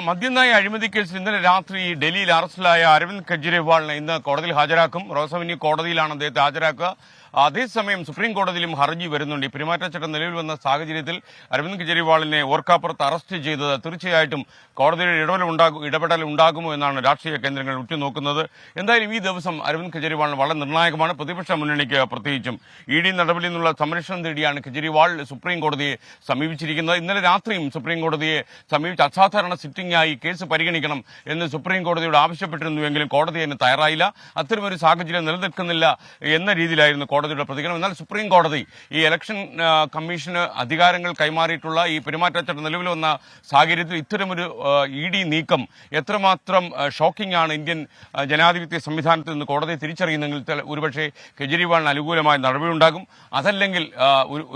മദ്യനയ അഴിമതി കേസിൽ ഇന്നലെ രാത്രി ഡൽഹിയിൽ അറസ്റ്റിലായ അരവിന്ദ് കെജ്രിവാളിനെ ഇന്ന് കോടതിയിൽ ഹാജരാക്കും. റോസവന്യൂ കോടതിയിലാണ് അദ്ദേഹത്തെ ഹാജരാക്കുക. അതേസമയം സുപ്രീം കോടതിയിലും ഹർജി വരുന്നുണ്ട്. ഈ പെരുമാറ്റച്ചട്ടം നിലവിൽ വന്ന സാഹചര്യത്തിൽ അരവിന്ദ് കെജ്രിവാളിനെ ഓർക്കാപ്പുറത്ത് അറസ്റ്റ് ചെയ്തത് തീർച്ചയായിട്ടും കോടതിയുടെ ഇടപെടൽ ഉണ്ടാകും ഇടപെടൽ ഉണ്ടാകുമോ എന്നാണ് രാഷ്ട്രീയ കേന്ദ്രങ്ങൾ ഉറ്റുനോക്കുന്നത്. എന്തായാലും ഈ ദിവസം അരവിന്ദ് കെജ്രിവാളിന് വളരെ നിർണായകമാണ്. പ്രതിപക്ഷ മുന്നണിക്ക് പ്രത്യേകിച്ചും ഇ ഡി നടപടിയിൽ നിന്നുള്ള സംരക്ഷണം തേടിയാണ് കെജ്രിവാൾ സുപ്രീം കോടതിയെ സമീപിച്ചിരിക്കുന്നത്. ഇന്നലെ രാത്രിയും സുപ്രീം കോടതിയെ സമീപിച്ച് അസാധാരണ സിറ്റിംഗ് ആയി കേസ് പരിഗണിക്കണം എന്ന് സുപ്രീം കോടതിയോട് ആവശ്യപ്പെട്ടിരുന്നുവെങ്കിലും കോടതി അതിന് തയ്യാറായില്ല. അത്തരമൊരു സാഹചര്യം നിലനിൽക്കുന്നില്ല എന്ന രീതിയിലായിരുന്നു കോടതിയുടെ പ്രതികരണം. എന്നാൽ സുപ്രീം കോടതി ഈ ഇലക്ഷൻ കമ്മീഷന് അധികാരങ്ങൾ കൈമാറിയിട്ടുള്ള ഈ പെരുമാറ്റച്ചട്ടം നിലവിൽ വന്ന സാഹചര്യത്തിൽ ഇത്തരമൊരു ഇ ഡി നീക്കം എത്രമാത്രം ഷോക്കിംഗ് ആണ് ഇന്ത്യൻ ജനാധിപത്യ സംവിധാനത്തിൽ നിന്ന് കോടതി തിരിച്ചറിയുന്നെങ്കിൽ ഒരുപക്ഷെ കെജ്രിവാളിന് അനുകൂലമായ നടപടിയുണ്ടാകും. അതല്ലെങ്കിൽ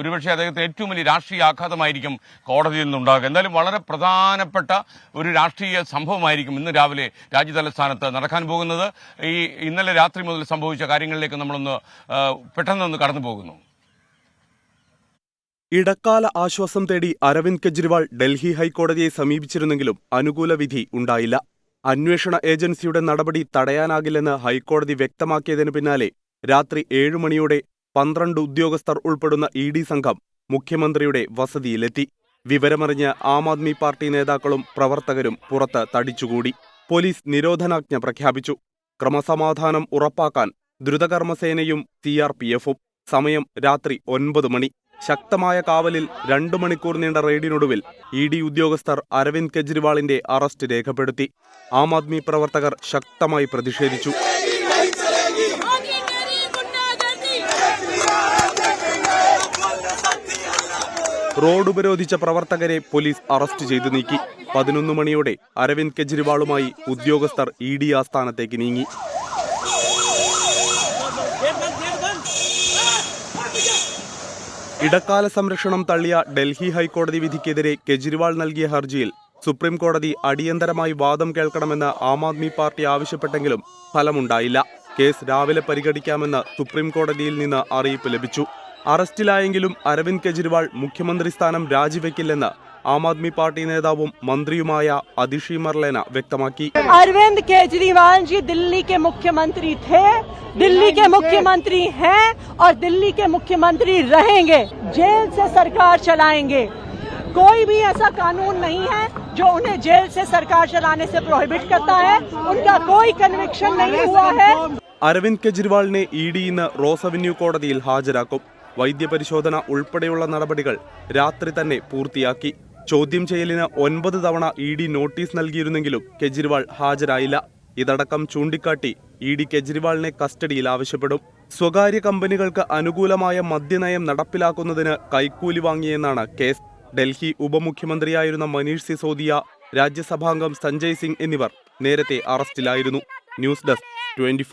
ഒരുപക്ഷെ അദ്ദേഹത്തിന് ഏറ്റവും വലിയ രാഷ്ട്രീയ ആഘാതമായിരിക്കും കോടതിയിൽ നിന്നുണ്ടാകുക എന്തായാലും വളരെ പ്രധാനപ്പെട്ട ഒരു രാഷ്ട്രീയ സംഭവമായിരിക്കും ഇന്ന് രാവിലെ രാജ്യതലസ്ഥാനത്ത് നടക്കാൻ പോകുന്നത്. ഈ ഇന്നലെ രാത്രി മുതൽ സംഭവിച്ച കാര്യങ്ങളിലേക്ക് നമ്മളൊന്ന് പെട്ടെന്നൊന്ന് കടന്നു പോകുന്നു. ഇടക്കാല ആശ്വാസം തേടി അരവിന്ദ് കെജ്രിവാൾ ഡൽഹി ഹൈക്കോടതിയെ സമീപിച്ചിരുന്നെങ്കിലും അനുകൂല വിധി ഉണ്ടായില്ല. അന്വേഷണ ഏജൻസിയുടെ നടപടി തടയാനാകില്ലെന്ന് ഹൈക്കോടതി വ്യക്തമാക്കിയതിനു പിന്നാലെ രാത്രി ഏഴു മണിയോടെ പന്ത്രണ്ട് ഉദ്യോഗസ്ഥർ ഉൾപ്പെടുന്ന ഇ ഡി സംഘം മുഖ്യമന്ത്രിയുടെ വസതിയിലെത്തി. വിവരമറിഞ്ഞ് ആം ആദ്മി പാർട്ടി നേതാക്കളും പ്രവർത്തകരും പുറത്ത് തടിച്ചുകൂടി. പോലീസ് നിരോധനാജ്ഞ പ്രഖ്യാപിച്ചു. ക്രമസമാധാനം ഉറപ്പാക്കാൻ ദ്രുതകർമ്മസേനയും സി ആർ പി എഫും സമയം രാത്രി ഒൻപത് മണി. ശക്തമായ കാവലിൽ രണ്ടു മണിക്കൂർ നീണ്ട റെയ്ഡിനൊടുവിൽ ഇ ഡി ഉദ്യോഗസ്ഥർ അരവിന്ദ് കെജ്രിവാളിന്റെ അറസ്റ്റ് രേഖപ്പെടുത്തി. ആം ആദ്മി പ്രവർത്തകർ ശക്തമായി പ്രതിഷേധിച്ചു. റോഡ് ഉപരോധിച്ച പ്രവർത്തകരെ പോലീസ് അറസ്റ്റ് ചെയ്തു നീക്കി. പതിനൊന്ന് മണിയോടെ അരവിന്ദ് കെജ്രിവാളുമായി ഉദ്യോഗസ്ഥർ ഇ ഡി ആസ്ഥാനത്തേക്ക് നീങ്ങി. ഇടക്കാല സംരക്ഷണം തള്ളിയ ഡൽഹി ഹൈക്കോടതി വിധിക്കെതിരെ കെജ്രിവാൾ നൽകിയ ഹർജിയിൽ സുപ്രീം കോടതി അടിയന്തരമായി വാദം കേൾക്കണമെന്ന് ആം ആദ്മി പാർട്ടി ആവശ്യപ്പെട്ടെങ്കിലും ഫലമുണ്ടായില്ല. കേസ് രാവിലെ പരിഗണിക്കാമെന്ന് സുപ്രീം കോടതിയിൽ നിന്ന് അറിയിപ്പ് ലഭിച്ചു. അറസ്റ്റിലായെങ്കിലും അരവിന്ദ് കെജ്രിവാൾ മുഖ്യമന്ത്രി സ്ഥാനം രാജിവെക്കില്ലെന്ന് ആം ആദ്മി പാർട്ടി നേതാവും മന്ത്രിയുമായ അതിഷി മർലേന വ്യക്തമാക്കി अरविंद केजरीवाल जी दिल्ली के मुख्यमंत्री थे दिल्ली के मुख्यमंत्री हैं और दिल्ली के मुख्यमंत्री रहेंगे जेल से सरकार चलाएंगे कोई भी ऐसा कानून नहीं है जो उन्हें जेल से सरकार चलाने से प्रोहिबिट करता है उनका कोई कन्विक्शन नहीं हुआ है അരവിന്ദ് കെജ്രിവാളിനെ ഇ ഡി ഇന്ന് റോസ് അവന്യൂ കോടതിയിൽ ഹാജരാക്കും വൈദ്യപരിശോധന ഉൾപ്പെടെയുള്ള നടപടികൾ രാത്രി തന്നെ പൂർത്തിയാക്കി ചോദ്യം ചെയ്യലിന് ഒൻപത് തവണ ഇ ഡി നോട്ടീസ് നൽകിയിരുന്നെങ്കിലും കെജ്രിവാൾ ഹാജരായില്ല. ഇതടക്കം ചൂണ്ടിക്കാട്ടി ഇ ഡി കെജ്രിവാളിനെ കസ്റ്റഡിയിൽ ആവശ്യപ്പെടും. സ്വകാര്യ കമ്പനികൾക്ക് അനുകൂലമായ മദ്യനയം നടപ്പിലാക്കുന്നതിന് കൈക്കൂലി വാങ്ങിയെന്നാണ് കേസ്. ഡൽഹി ഉപമുഖ്യമന്ത്രിയായിരുന്ന മനീഷ് സിസോദിയ രാജ്യസഭാംഗം സഞ്ജയ് സിംഗ് എന്നിവർ നേരത്തെ അറസ്റ്റിലായിരുന്നു. ന്യൂസ് ഡെസ്ക് ട്വന്റി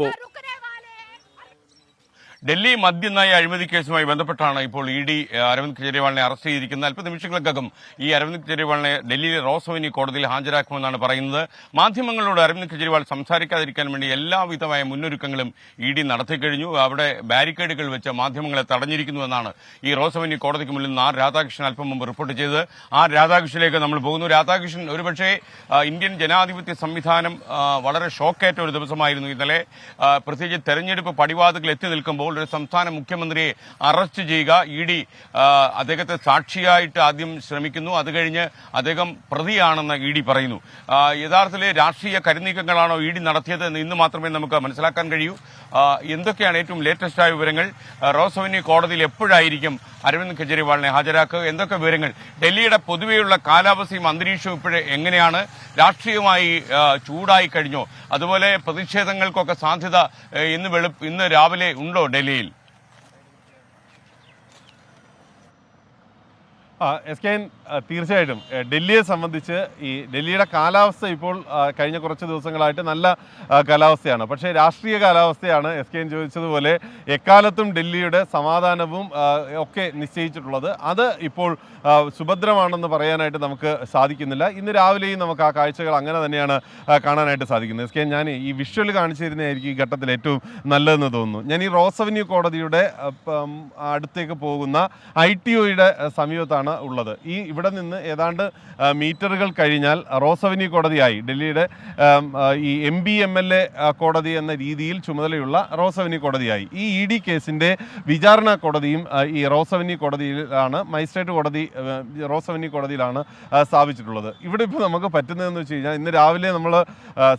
ഡൽഹി മദ്യനയ അഴിമതി കേസുമായി ബന്ധപ്പെട്ടാണ് ഇപ്പോൾ ഇ ഡി അരവിന്ദ് കെജ്രിവാളിനെ അറസ്റ്റ് ചെയ്തിരിക്കുന്നത്. അല്പ നിമിഷങ്ങൾക്കകം ഈ അരവിന്ദ് കെജ്രിവാളിനെ ഡൽഹിയിലെ റോസ് അവന്യൂ കോടതിയിൽ ഹാജരാക്കുമെന്നാണ് പറയുന്നത്. മാധ്യമങ്ങളോട് അരവിന്ദ് കെജ്രിവാൾ സംസാരിക്കാതിരിക്കാൻ വേണ്ടി എല്ലാവിധമായ മുന്നൊരുക്കങ്ങളും ഇ ഡി നടത്തിക്കഴിഞ്ഞു അവിടെ ബാരിക്കേഡുകൾ വെച്ച് മാധ്യമങ്ങളെ തടഞ്ഞിരിക്കുന്നുവെന്നാണ് ഈ റോസ് അവന്യൂ കോടതിക്ക് മുന്നിൽ നിന്ന് ആർ രാധാകൃഷ്ണൻ അല്പം മുമ്പ് റിപ്പോർട്ട് ചെയ്തത്. ആർ രാധാകൃഷ്ണനിലേക്ക് നമ്മൾ പോകുന്നു. രാധാകൃഷ്ണൻ ഒരുപക്ഷെ ഇന്ത്യൻ ജനാധിപത്യ സംവിധാനം വളരെ ഷോക്കേറ്റ ഒരു ദിവസമായിരുന്നു. ഇന്നലെ പ്രത്യേകിച്ച് തെരഞ്ഞെടുപ്പ് പടിവാതിൽ എത്തി നിൽക്കുമ്പോൾ ഒരു സംസ്ഥാന മുഖ്യമന്ത്രിയെ അറസ്റ്റ് ചെയ്യുക. ഇ ഡി അദ്ദേഹത്തെ സാക്ഷിയായിട്ട് ആദ്യം ശ്രമിക്കുന്നു. അത് കഴിഞ്ഞ് അദ്ദേഹം പ്രതിയാണെന്ന് ഇ ഡി പറയുന്നു. യഥാർത്ഥത്തിലെ രാഷ്ട്രീയ കരുനീക്കങ്ങളാണോ ഇ ഡി നടത്തിയത് എന്ന് ഇന്ന് മാത്രമേ നമുക്ക് മനസ്സിലാക്കാൻ കഴിയൂ. എന്തൊക്കെയാണ് ഏറ്റവും ലേറ്റസ്റ്റ് ആയ വിവരങ്ങൾ റോസവന്യൂ കോടതിയിൽ എപ്പോഴായിരിക്കും അരവിന്ദ് കെജ്രിവാളിനെ ഹാജരാക്കുക? എന്തൊക്കെ വിവരങ്ങൾ? ഡൽഹിയുടെ പൊതുവെയുള്ള കാലാവസ്ഥയും അന്തരീക്ഷവും ഇപ്പോഴേ എങ്ങനെയാണ്? രാഷ്ട്രീയമായി ചൂടായി കഴിഞ്ഞോ? അതുപോലെ പ്രതിഷേധങ്ങൾക്കൊക്കെ സാധ്യത ഇന്ന് വെളു ഇന്ന് രാവിലെ ഉണ്ടോ ഡൽഹിയിൽ ആ എസ് കെ തീർച്ചയായിട്ടും. ഡൽഹിയെ സംബന്ധിച്ച് ഈ ഡൽഹിയുടെ കാലാവസ്ഥ ഇപ്പോൾ കഴിഞ്ഞ കുറച്ച് ദിവസങ്ങളായിട്ട് നല്ല കാലാവസ്ഥയാണ്. പക്ഷേ രാഷ്ട്രീയ കാലാവസ്ഥയാണ് എസ് കെ ചോദിച്ചതുപോലെ എക്കാലത്തും ഡൽഹിയുടെ സമാധാനവും ഒക്കെ നിശ്ചയിച്ചിട്ടുള്ളത്. അത് ഇപ്പോൾ സുഭദ്രമാണെന്ന് പറയാനായിട്ട് നമുക്ക് സാധിക്കുന്നില്ല. ഇന്ന് രാവിലെയും നമുക്ക് ആ കാഴ്ചകൾ അങ്ങനെ തന്നെയാണ് കാണാനായിട്ട് സാധിക്കുന്നത്. എസ് കെ ഞാൻ ഈ വിഷ്വൽ കാണിച്ചു തരുന്നതായിരിക്കും ഈ ഘട്ടത്തിൽ ഏറ്റവും നല്ലതെന്ന് തോന്നുന്നു. ഞാൻ ഈ റോസ് അവന്യൂ കോടതിയുടെ അടുത്തേക്ക് പോകുന്ന ഐ ടി ഒയുടെ സമീപത്താണ് ഉള്ളത്. ഈ ഇവിടെ നിന്ന് ഏതാണ്ട് മീറ്ററുകൾ കഴിഞ്ഞാൽ റോസവനി കോടതിയായി. ഡൽഹിയുടെ ഈ M P M L A കോടതി എന്ന രീതിയിൽ ചുമതലയുള്ള റോസവനി കോടതിയായി. ഈ ഇ ഡി കേസിന്റെ വിചാരണ കോടതിയും ഈ റോസവനി കോടതിയിലാണ് മജിസ്ട്രേറ്റ് കോടതി റോസവനി കോടതിയിലാണ് സ്ഥാപിച്ചിട്ടുള്ളത്. ഇവിടെ ഇപ്പോൾ നമുക്ക് പറ്റുന്നതെന്ന് വെച്ച് കഴിഞ്ഞാൽ ഇന്ന് രാവിലെ നമ്മൾ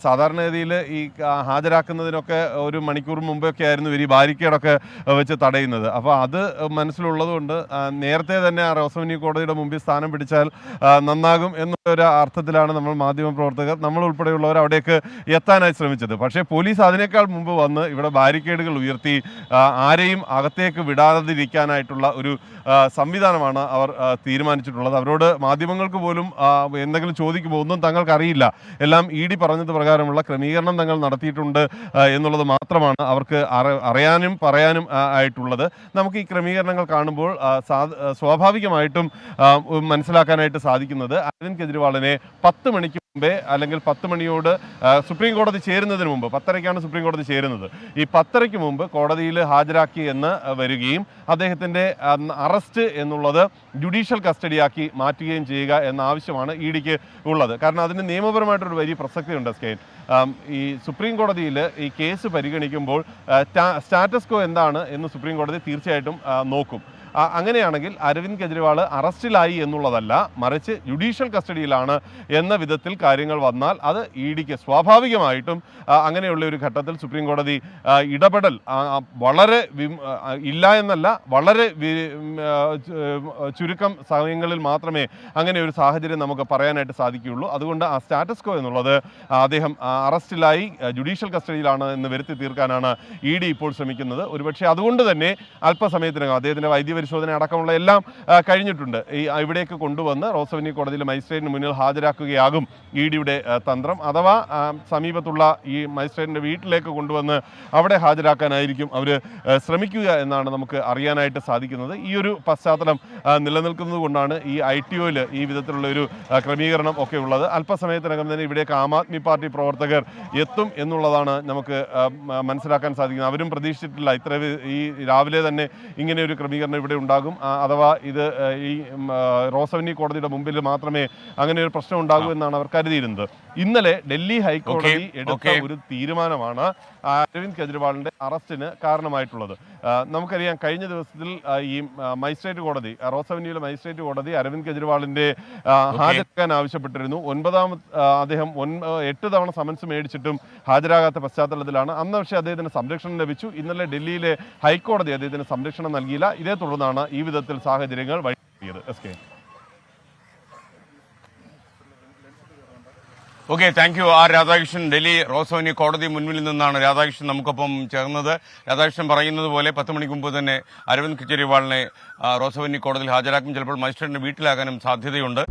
സാധാരണഗതിയിൽ ഈ ഹാജരാക്കുന്നതിനൊക്കെ ഒരു മണിക്കൂർ മുമ്പൊക്കെ ആയിരുന്നു ഇവർ ഈ ബാരിക്കേഡൊക്കെ വെച്ച് തടയുന്നത്. അപ്പോൾ അത് മനസ്സിലുള്ളതുകൊണ്ട് നേരത്തെ തന്നെ ആ റോസവനി കോടതിയുടെ മുമ്പിൽ സ്ഥാനം പിടിച്ചാൽ നന്നാകും എന്നൊരു അർത്ഥത്തിലാണ് നമ്മൾ മാധ്യമ പ്രവർത്തകർ നമ്മൾ ഉൾപ്പെടെയുള്ളവർ അവിടേക്ക് എത്താനായി ശ്രമിച്ചത്. പക്ഷേ പോലീസ് അതിനേക്കാൾ മുമ്പ് വന്ന് ഇവിടെ ബാരിക്കേഡുകൾ ഉയർത്തി ആരെയും അകത്തേക്ക് വിടാതിരിക്കാനായിട്ടുള്ള ഒരു സംവിധാനമാണ് അവർ തീരുമാനിച്ചിട്ടുള്ളത്. അവരോട് മാധ്യമങ്ങൾക്ക് പോലും എന്തെങ്കിലും ചോദിക്കുമ്പോൾ ഒന്നും തങ്ങൾക്ക് അറിയില്ല എല്ലാം ഇ ഡി പറഞ്ഞത് പ്രകാരമുള്ള ക്രമീകരണം തങ്ങൾ നടത്തിയിട്ടുണ്ട് എന്നുള്ളത് മാത്രമാണ് അവർക്ക് അറിയാനും പറയാനും ആയിട്ടുള്ളത്. നമുക്ക് ഈ ക്രമീകരണങ്ങൾ കാണുമ്പോൾ സ്വാഭാവികമായിട്ടും ആ, മനസ്സിലാക്കാനായിട്ട് സാധിക്കുന്നത് അരവിന്ദ് കെജ്രിവാളിനെ പത്ത് മണിക്ക് മുമ്പേ അല്ലെങ്കിൽ പത്ത് മണിയോട് സുപ്രീം കോടതി ചേരുന്നതിന് മുമ്പ് പത്തരയ്ക്കാണ് സുപ്രീം കോടതി ചേരുന്നത്. ഈ പത്തരയ്ക്ക് മുമ്പ് കോടതിയിൽ ഹാജരാക്കി എന്ന് വരികയും അദ്ദേഹത്തിന്റെ അറസ്റ്റ് എന്നുള്ളത് ജുഡീഷ്യൽ കസ്റ്റഡിയാക്കി മാറ്റുകയും ചെയ്യുക എന്ന ആവശ്യമാണ് ഇ ഡിക്ക് ഉള്ളത്. കാരണം അതിന് നിയമപരമായിട്ടൊരു വലിയ പ്രസക്തിയുണ്ട് സ്കെയിൻ ഈ സുപ്രീം കോടതിയിൽ ഈ കേസ് പരിഗണിക്കുമ്പോൾ സ്റ്റാറ്റസ് കോ എന്താണ് എന്ന് സുപ്രീം കോടതി തീർച്ചയായിട്ടും നോക്കും. അങ്ങനെയാണെങ്കിൽ അരവിന്ദ് കെജ്രിവാൾ അറസ്റ്റിലായി എന്നുള്ളതല്ല മറിച്ച് ജുഡീഷ്യൽ കസ്റ്റഡിയിലാണ് എന്ന വിധത്തിൽ കാര്യങ്ങൾ വന്നാൽ അത് ഇ ഡിക്ക് സ്വാഭാവികമായിട്ടും അങ്ങനെയുള്ള ഒരു ഘട്ടത്തിൽ സുപ്രീം കോടതി ഇടപെടൽ വളരെ ഇല്ല എന്നല്ല വളരെ ചുരുക്കം സമയങ്ങളിൽ മാത്രമേ അങ്ങനെ ഒരു സാഹചര്യം നമുക്ക് പറയാനായിട്ട് സാധിക്കുകയുള്ളൂ. അതുകൊണ്ട് ആ സ്റ്റാറ്റസ് കോ എന്നുള്ളത് അദ്ദേഹം അറസ്റ്റിലായി ജുഡീഷ്യൽ കസ്റ്റഡിയിലാണ് എന്ന് വരുത്തി തീർക്കാനാണ് ഇ ഡി ഇപ്പോൾ ശ്രമിക്കുന്നത്. ഒരുപക്ഷെ അതുകൊണ്ട് തന്നെ അല്പസമയത്തിനകം അദ്ദേഹത്തിന്റെ വൈദ്യപരിശോധന അടക്കമുള്ള എല്ലാം കഴിഞ്ഞിട്ടുണ്ട്. ഈ ഇവിടേക്ക് കൊണ്ടുവന്ന് റോസവനി കോടതിയിൽ മജിസ്ട്രേറ്റിന് മുന്നിൽ ഹാജരാക്കുകയാകും ഇ ഡിയുടെ തന്ത്രം. അഥവാ സമീപത്തുള്ള ഈ മജിസ്ട്രേറ്റിന്റെ വീട്ടിലേക്ക് കൊണ്ടുവന്ന് അവിടെ ഹാജരാക്കാനായിരിക്കും അവർ ശ്രമിക്കുക എന്നാണ് നമുക്ക് അറിയാനായിട്ട് സാധിക്കുന്നത്. ഈ ഒരു പശ്ചാത്തലം നിലനിൽക്കുന്നത് കൊണ്ടാണ് ഈ ഐ ടി ഒയിൽ ഈ വിധത്തിലുള്ള ഒരു ക്രമീകരണം ഒക്കെ ഉള്ളത്. അല്പസമയത്തിനകം തന്നെ ഇവിടേക്ക് ആം ആദ്മി പാർട്ടി പ്രവർത്തകർ എത്തും എന്നുള്ളതാണ് നമുക്ക് മനസ്സിലാക്കാൻ സാധിക്കുന്നത്. അവരും പ്രതീക്ഷിച്ചിട്ടില്ല. ഇത്ര ഈ രാവിലെ തന്നെ ഇങ്ങനെ ഒരു ക്രമീകരണം ഇവിടെ ഉണ്ടാകും. അഥവാ ഇത് ഈ ഉം, റോസവനി കോടതിയുടെ മുമ്പിൽ മാത്രമേ അങ്ങനെ ഒരു പ്രശ്നം ഉണ്ടാകൂ എന്നാണ് അവർ കരുതിയിരുന്നത്. ഇന്നലെ ഡൽഹി ഹൈക്കോടതി എടുത്ത ഒരു തീരുമാനമാണ് അരവിന്ദ് കെജ്രിവാളിന്റെ അറസ്റ്റിന് കാരണമായിട്ടുള്ളത്. നമുക്കറിയാം കഴിഞ്ഞ ദിവസത്തിൽ ഈ മജിസ്ട്രേറ്റ് കോടതി ആ, റോസവന്യൂലെ മജിസ്ട്രേറ്റ് കോടതി അരവിന്ദ് കെജ്രിവാളിന്റെ ഹാജരാക്കാൻ ആവശ്യപ്പെട്ടിരുന്നു. ഒൻപതാമത് ആ, അദ്ദേഹം ഒൻ- എട്ട് തവണ സമൻസ് മേടിച്ചിട്ടും ഹാജരാകാത്ത പശ്ചാത്തലത്തിലാണ്. അന്ന് പക്ഷേ അദ്ദേഹത്തിന് സംരക്ഷണം ലഭിച്ചു. ഇന്നലെ ഡൽഹിയിലെ ഹൈക്കോടതി അദ്ദേഹത്തിന് സംരക്ഷണം നൽകിയില്ല. ഇതേ തുടർന്നാണ് ഈ വിധത്തിൽ സാഹചര്യങ്ങൾ വഴിയത് S K okay thank you R Radhakrishnan Delhi Rouse Avenue കോടതി മുൻപിൽ നിന്നാണ് രാധാകൃഷ്ണൻ നമുക്കൊപ്പം ചേർന്നത്. രാധാകൃഷ്ണൻ പറയുന്നത് പോലെ പത്ത് മണിക്ക് മുമ്പ് തന്നെ അരവിന്ദ് കെജ്രിവാളിനെ റോസോനി കോടതിയിൽ ഹാജരാക്കും. ചിലപ്പോൾ മജിസ്ട്രേറ്റിന്റെ വീട്ടിലാകാനും സാധ്യതയുണ്ട്.